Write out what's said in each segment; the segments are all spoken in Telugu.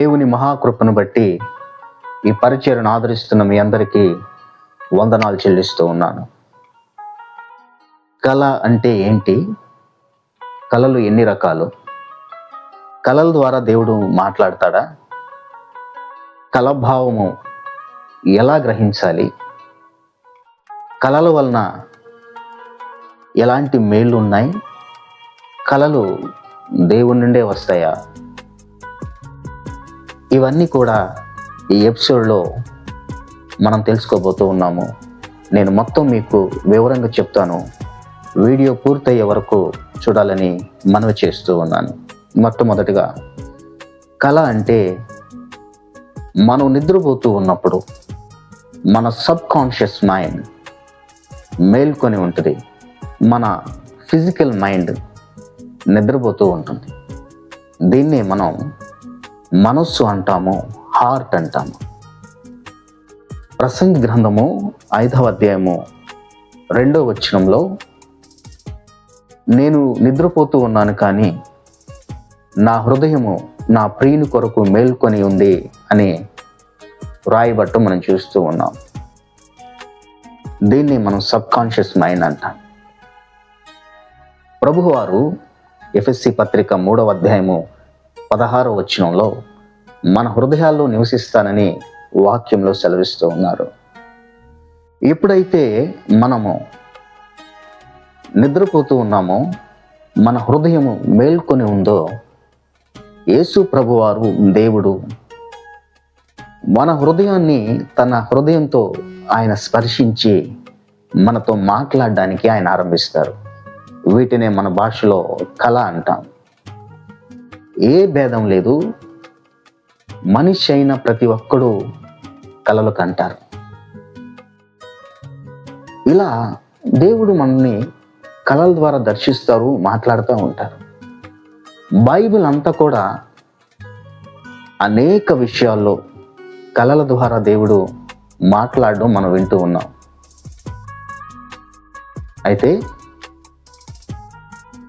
దేవుని మహాకృపను బట్టి ఈ పరిచయను ఆదరిస్తున్న మీ అందరికీ వందనాలు చెల్లిస్తూ ఉన్నాను. కళ అంటే ఏంటి? కళలు ఎన్ని రకాలు? కళల ద్వారా దేవుడు మాట్లాడతాడా? కళభావము ఎలా గ్రహించాలి? కళల వలన ఎలాంటి మేళ్ళు ఉన్నాయి కళలు దేవుని నుండే వస్తాయా? ఇవన్నీ కూడా ఈ ఎపిసోడ్లో మనం తెలుసుకోబోతూ ఉన్నాము. నేను మొత్తం మీకు వివరంగా చెప్తాను. వీడియో పూర్తయ్యే వరకు చూడాలని మనవి చేస్తూ ఉన్నాను. మొట్టమొదటిగా కళ అంటే మనం నిద్రపోతూ ఉన్నప్పుడు మన సబ్ కాన్షియస్ మైండ్ మేల్కొని ఉంటుంది. మన ఫిజికల్ మైండ్ నిద్రపోతూ ఉంటుంది. దీన్ని మనం మనస్సు అంటాము హార్ట్ అంటాము. ప్రసంగి గ్రంథము ఐదవ అధ్యాయము రెండో వచనంలో నేను నిద్రపోతూ ఉన్నాను కానీ నా హృదయము నా ప్రియుని కొరకు మేల్కొని ఉంది అని రాయబట్టు మనం చూస్తూ ఉన్నాం. దీన్ని మనం సబ్ కాన్షియస్ మైండ్ అంటాం. ప్రభువారు ఎఫ్ఎస్సి పత్రిక మూడవ అధ్యాయము పదహారో వచనంలో మన హృదయాల్లో నివసిస్తానని వాక్యంలో సెలవిస్తూ ఉన్నారు. ఎప్పుడైతే మనము నిద్రపోతూ ఉన్నామో మన హృదయము మేల్కొని ఉందో యేసు ప్రభువారు దేవుడు మన హృదయాన్ని తన హృదయంతో ఆయన స్పర్శించి మనతో మాట్లాడడానికి ఆయన ఆరంభిస్తారు. వీటినే మన భాషలో కళ అంటాం. ఏ భేదం లేదు. మనిషి అయిన ప్రతి ఒక్కడు కలలు కంటారు. ఇలా దేవుడు మనల్ని కళల ద్వారా దర్శిస్తారు మాట్లాడుతూ ఉంటారు. బైబిల్ అంతా కూడా అనేక విషయాల్లో కళల ద్వారా దేవుడు మాట్లాడడం మనం వింటూ ఉన్నాం. అయితే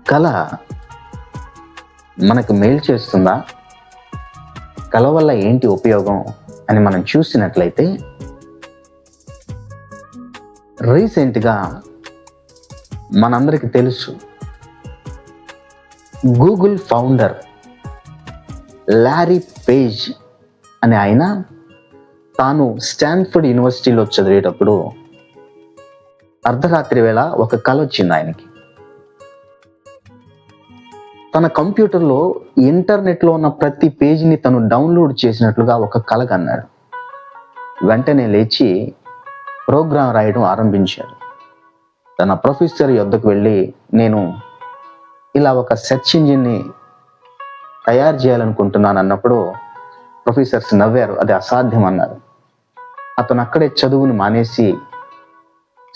కళ మనకు మేలు చేస్తుందా? కళ వల్ల ఏంటి ఉపయోగం అని మనం చూసినట్లయితే రీసెంట్గా మనందరికీ తెలుసు గూగుల్ ఫౌండర్ లారీ పేజ్ అని ఆయన తాను స్టాన్ఫర్డ్ యూనివర్సిటీలో చదివేటప్పుడు అర్ధరాత్రి వేళ ఒక కళ వచ్చింది ఆయనకి. తన కంప్యూటర్లో ఇంటర్నెట్లో ఉన్న ప్రతి పేజీని తను డౌన్లోడ్ చేసినట్లుగా ఒక కళ కన్నాడు వెంటనే లేచి ప్రోగ్రాం రాయడం ఆరంభించాడు. తన ప్రొఫెసర్ యొద్దకు వెళ్ళి నేను ఇలా ఒక సెర్చ్ ఇంజిన్ని తయారు చేయాలనుకుంటున్నాను అన్నప్పుడు ప్రొఫెసర్స్ నవ్వారు. అది అసాధ్యం అన్నారు. అతను అక్కడే చదువుని మానేసి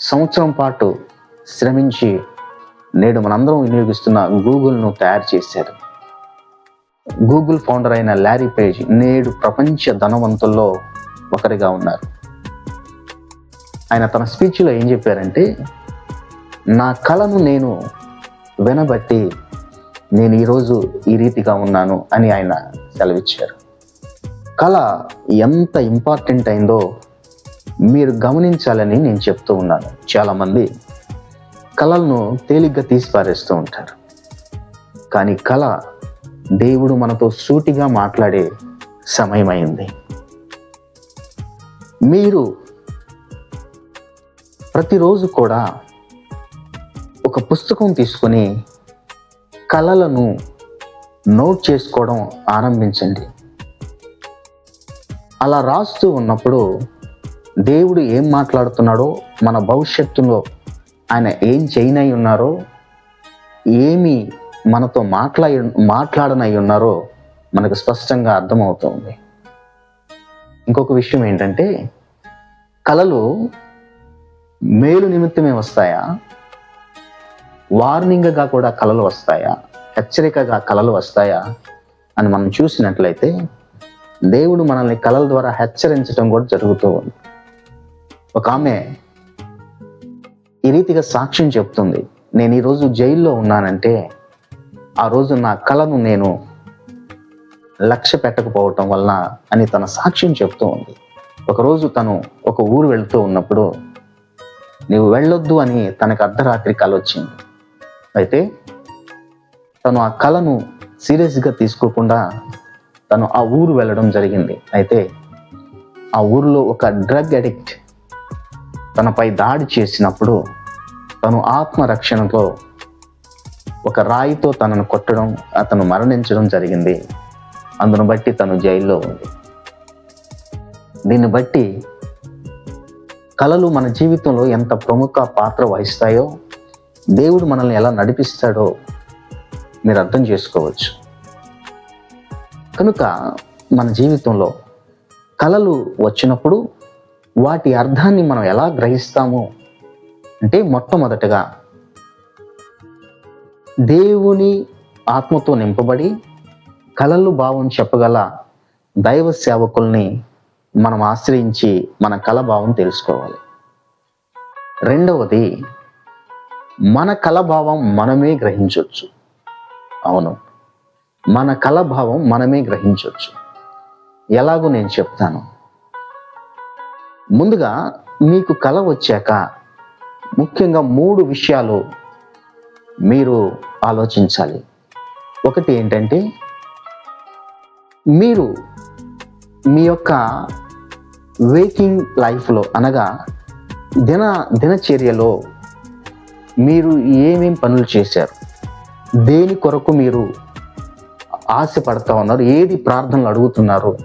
సంవత్సరం పాటు శ్రమించి నేడు మనందరం వినియోగిస్తున్న గూగుల్ను తయారు చేశారు. గూగుల్ ఫౌండర్ అయిన లారీ పేజ్ నేడు ప్రపంచ ధనవంతుల్లో ఒకరిగా ఉన్నారు. ఆయన తన స్పీచ్లో ఏం చెప్పారంటే నా కళను నేను వినబట్టి నేను ఈరోజు ఈ రీతిగా ఉన్నాను అని ఆయన సెలవిచ్చారు. కళ ఎంత ఇంపార్టెంట్ అయిందో మీరు గమనించాలని నేను చెప్తూ ఉన్నాను. చాలామంది కళలను తేలిగ్గా తీసి పారేస్తూ ఉంటారు. కానీ కళ దేవుడు మనతో సూటిగా మాట్లాడే సమయం అయింది మీరు ప్రతిరోజు కూడా ఒక పుస్తకం తీసుకొని కళలను నోట్ చేసుకోవడం ఆరంభించండి. అలా రాస్తూ ఉన్నప్పుడు దేవుడు ఏం మాట్లాడుతున్నాడో మన భవిష్యత్తులో ఆయన ఏం చేయనై ఉన్నారో ఏమి మనతో మాట్లా మాట్లాడనై ఉన్నారో మనకు స్పష్టంగా అర్థమవుతుంది ఇంకొక విషయం ఏంటంటే కళలు మేలు నిమిత్తమే వస్తాయా? వార్నింగ్గా కూడా కళలు వస్తాయా? హెచ్చరికగా కళలు వస్తాయా? అని మనం చూసినట్లయితే దేవుడు మనల్ని కళల ద్వారా హెచ్చరించడం కూడా జరుగుతూ ఉంది. ఒక ఆమె ఈ రీతిగా సాక్ష్యం చెప్తుంది. నేను ఈరోజు జైల్లో ఉన్నానంటే ఆ రోజు నా కళను నేను లక్ష్య పెట్టకపోవటం వలన అని తన సాక్ష్యం చెప్తూ ఉంది. ఒకరోజు తను ఒక ఊరు వెళుతూ ఉన్నప్పుడు నీవు వెళ్ళొద్దు అని తనకు అర్ధరాత్రి కళ వచ్చింది. అయితే తను ఆ కళను సీరియస్గా తీసుకోకుండా తను ఆ ఊరు వెళ్ళడం జరిగింది. అయితే ఆ ఊరిలో ఒక డ్రగ్ అడిక్ట్ తనపై దాడి చేసినప్పుడు తను ఆత్మరక్షణతో ఒక రాయితో తనను కొట్టడం అతను మరణించడం జరిగింది. అందును బట్టి తను జైల్లో ఉంది. దీన్ని బట్టి కళలు మన జీవితంలో ఎంత ప్రముఖ పాత్ర వహిస్తాయో దేవుడు మనల్ని ఎలా నడిపిస్తాడో మీరు అర్థం చేసుకోవచ్చు. కనుక మన జీవితంలో కళలు వచ్చినప్పుడు వాటి అర్థాన్ని మనం ఎలా గ్రహిస్తాము అంటే మొట్టమొదటగా దేవుని ఆత్మతో నింపబడి కళలు భావం చెప్పగల దైవ సేవకుల్ని మనం ఆశ్రయించి మన కళ భావం తెలుసుకోవాలి. రెండవది మన కళభావం మనమే గ్రహించవచ్చు అవును. మన కళభావం మనమే గ్రహించవచ్చు ఎలాగో నేను చెప్తాను. ముందుగా మీకు కళ వచ్చాక ముఖ్యంగా మూడు విషయాలు మీరు ఆలోచించాలి. ఒకటి ఏంటంటే మీరు మీ యొక్క వేకింగ్ లైఫ్లో అనగా దిన దినచర్యలో మీరు ఏమేం పనులు చేశారు? దేని కొరకు మీరు ఆశపడతా ఉన్నారు? ఏది ప్రార్థనలు అడుగుతున్నారు?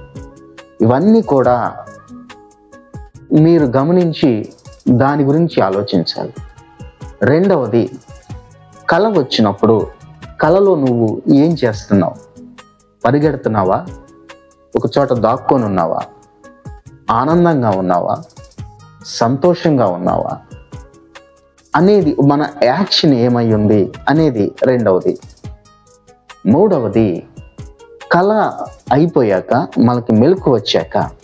ఇవన్నీ కూడా మీరు గమనించి దాని గురించి ఆలోచించాలి. రెండవది కళ వచ్చినప్పుడు కళలో నువ్వు ఏం చేస్తున్నావు? పరిగెడుతున్నావా? ఒక చోట దాక్కొని ఉన్నావా? ఆనందంగా ఉన్నావా? సంతోషంగా ఉన్నావా? అనేది మన యాక్షన్ ఏమై ఉంది అనేది రెండవది. మూడవది కళ అయిపోయాక మనకి మెలకు వచ్చాక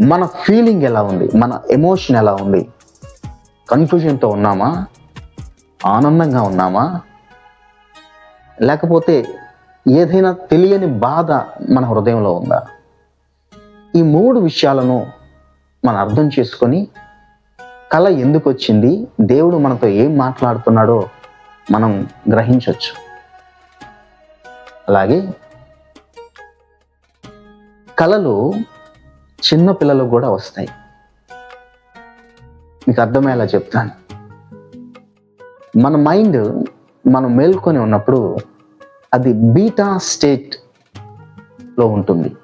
మన ఫీలింగ్ ఎలా ఉంది? మన ఎమోషన్ ఎలా ఉంది? కన్ఫ్యూజన్తో ఉన్నామా? ఆనందంగా ఉన్నామా? లేకపోతే ఏదైనా తెలియని బాధ మన హృదయంలో ఉందా? ఈ మూడు విషయాలను మనం అర్థం చేసుకొని కళ ఎందుకు వచ్చింది? దేవుడు మనతో ఏం మాట్లాడుతున్నాడో మనం గ్రహించవచ్చు అలాగే కళలు చిన్న పిల్లలకు కూడా వస్తాయి. మీకు అర్థమయ్యేలా చెప్తాను. మన మైండ్ మనం మేల్కొని ఉన్నప్పుడు అది బీటా స్టేట్లో ఉంటుంది.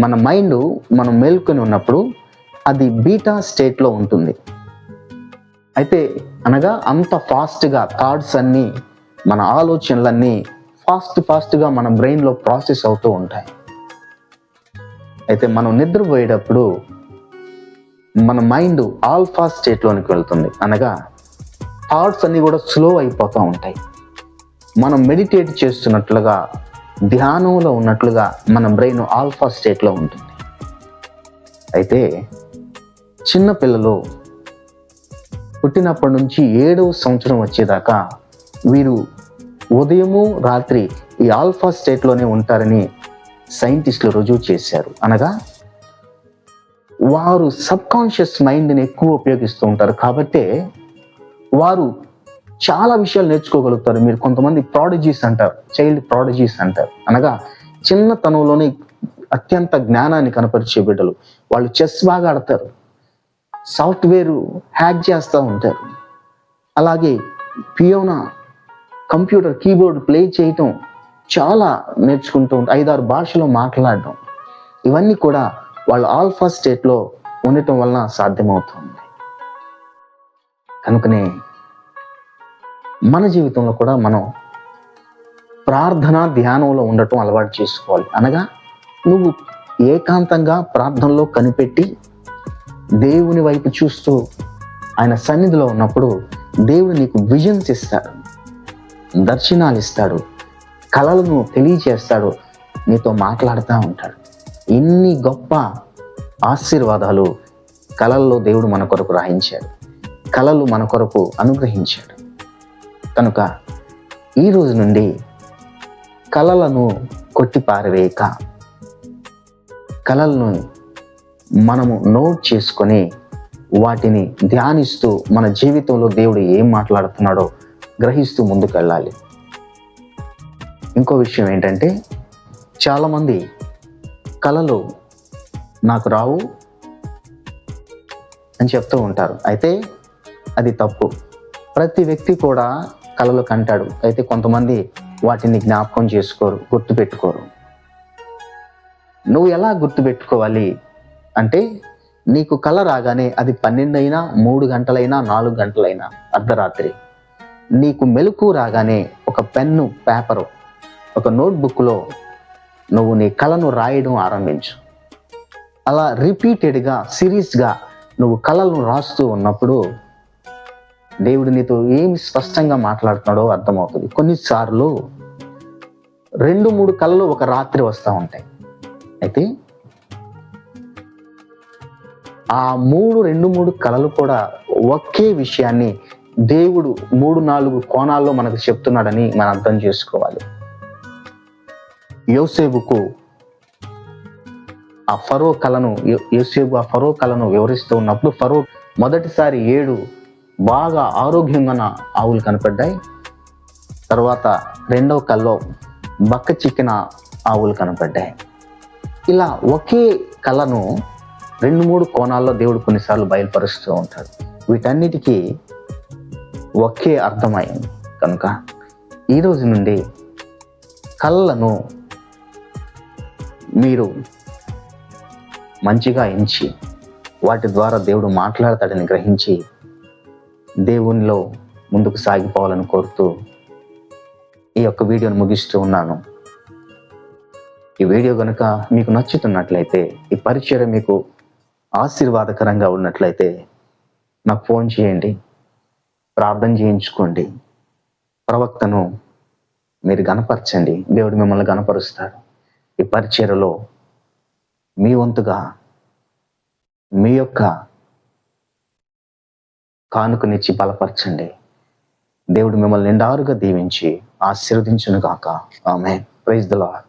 మన మైండ్ మనం మేల్కొని ఉన్నప్పుడు అది బీటా స్టేట్లో ఉంటుంది. అయితే అనగా అంత ఫాస్ట్గా థాట్స్ అన్నీ మన ఆలోచనలన్నీ ఫాస్ట్ ఫాస్ట్గా మన బ్రెయిన్లో ప్రాసెస్ అవుతూ ఉంటాయి. అయితే మనం నిద్రపోయేటప్పుడు మన మైండ్ ఆల్ఫా స్టేట్లోనికి వెళ్తుంది. అనగా థాట్స్ అన్నీ కూడా స్లో అయిపోతూ ఉంటాయి. మనం మెడిటేట్ చేస్తున్నట్లుగా ధ్యానంలో ఉన్నట్లుగా మన బ్రెయిన్ ఆల్ఫా స్టేట్లో ఉంటుంది. అయితే చిన్నపిల్లలు పుట్టినప్పటి నుంచి ఏడవ సంవత్సరం వచ్చేదాకా వీరు ఉదయము రాత్రి ఈ ఆల్ఫా స్టేట్లోనే ఉంటారని సైంటిస్టులు రుజువు చేశారు. అనగా వారు సబ్ కాన్షియస్ మైండ్ని ఎక్కువ ఉపయోగిస్తూ ఉంటారు. కాబట్టే వారు చాలా విషయాలు నేర్చుకోగలుగుతారు. మీరు కొంతమంది ప్రాడజీస్ అంటారు చైల్డ్ ప్రాడజీస్ అంటారు. అనగా చిన్నతనంలోనే అత్యంత జ్ఞానాన్ని కనపరిచే బిడ్డలు. వాళ్ళు చెస్ బాగా ఆడతారు. సాఫ్ట్వేర్ హ్యాక్ చేస్తూ ఉంటారు. అలాగే పియోనా కంప్యూటర్ కీబోర్డ్ ప్లే చేయటం చాలా నేర్చుకుంటూ ఉంటారు ఐదారు భాషలో మాట్లాడటం ఇవన్నీ కూడా వాళ్ళు ఆల్ఫా స్టేట్లో ఉండటం వలన సాధ్యమవుతుంది. కనుకనే మన జీవితంలో కూడా మనం ప్రార్థన ధ్యానంలో ఉండటం అలవాటు చేసుకోవాలి. అనగా నువ్వు ఏకాంతంగా ప్రార్థనలో కనిపెట్టి దేవుని వైపు చూస్తూ ఆయన సన్నిధిలో ఉన్నప్పుడు దేవుడు నీకు విజన్స్ ఇస్తాడు దర్శనాలు ఇస్తాడు కళలను తెలియచేస్తాడు నీతో మాట్లాడుతూ ఉంటాడు. ఇన్ని గొప్ప ఆశీర్వాదాలు కళల్లో దేవుడు మన కొరకు రాయించాడు. కళలు మన కొరకు అనుగ్రహించాడు. కనుక ఈ రోజు నుండి కళలను కొట్టి పారవేయక కళలను మనము నోట్ చేసుకొని వాటిని ధ్యానిస్తూ మన జీవితంలో దేవుడు ఏం మాట్లాడుతున్నాడో గ్రహిస్తూ ముందుకెళ్ళాలి. ఇంకో విషయం ఏంటంటే చాలామంది కళలు నాకు రావు అని చెప్తూ ఉంటారు. అయితే అది తప్పు. ప్రతి వ్యక్తి కూడా కళలు కంటాడు. అయితే కొంతమంది వాటిని జ్ఞాపకం చేసుకోరు గుర్తుపెట్టుకోరు. నువ్వు ఎలా గుర్తుపెట్టుకోవాలి అంటే నీకు కళ రాగానే అది పన్నెండు అయినా మూడు గంటలైనా నాలుగు గంటలైనా అర్ధరాత్రి. నీకు మెలకు రాగానే ఒక పెన్ను పేపరు ఒక నోట్బుక్లో నువ్వు నీ కళను రాయడం ఆరంభించు. అలా రిపీటెడ్గా సిరీస్గా నువ్వు కళలను రాస్తూ ఉన్నప్పుడు దేవుడు నీతో ఏమి స్పష్టంగా మాట్లాడుతున్నాడో అర్థమవుతుంది. కొన్నిసార్లు రెండు మూడు కళలు ఒక రాత్రి వస్తూ ఉంటాయి. అయితే ఆ మూడు రెండు మూడు కళలు కూడా ఒకే విషయాన్ని దేవుడు మూడు నాలుగు కోణాల్లో మనకు చెప్తున్నాడని మనం అర్థం చేసుకోవాలి. యోసేపుకు ఆ ఫరో కళను యో- యోసేపు ఆ ఫరో కళను వివరిస్తూ ఉన్నప్పుడు ఫరో మొదటిసారి ఏడు బాగా ఆరోగ్యంగా ఉన్న ఆవులు కనపడ్డాయి. తర్వాత రెండవ కల్లో బక్క చిక్కిన ఆవులు కనపడ్డాయి. ఇలా ఒకే కళను రెండు మూడు కోణాల్లో దేవుడు కొన్నిసార్లు బయలుపరుస్తూ ఉంటాడు. వీటన్నిటికీ ఒకే అర్థమైంది కనుక ఈరోజు నుండి కళ్ళను మీరు మంచిగా ఎంచి వాటి ద్వారా దేవుడు మాట్లాడతాడని గ్రహించి దేవునిలో ముందుకు సాగిపోవాలని కోరుతూ ఈ యొక్క వీడియోను ముగిస్తూ ఉన్నాను. ఈ వీడియో కనుక మీకు నచ్చుతున్నట్లయితే ఈ పరిచయం మీకు ఆశీర్వాదకరంగా ఉన్నట్లయితే నాకు ఫోన్ చేయండి ప్రార్థన చేయించుకోండి ప్రవక్తను మీరు గనపరచండి దేవుడు మిమ్మల్ని గనపరుస్తాడు ఈ పరిచయలో మీ వంతుగా మీ యొక్క కానుకనిచ్చి బలపరచండి. దేవుడు మిమ్మల్ని నిండారుగా దీవించి ఆశీర్వదించును గాక ఆమె ప్రైజ్ ద లార్డ్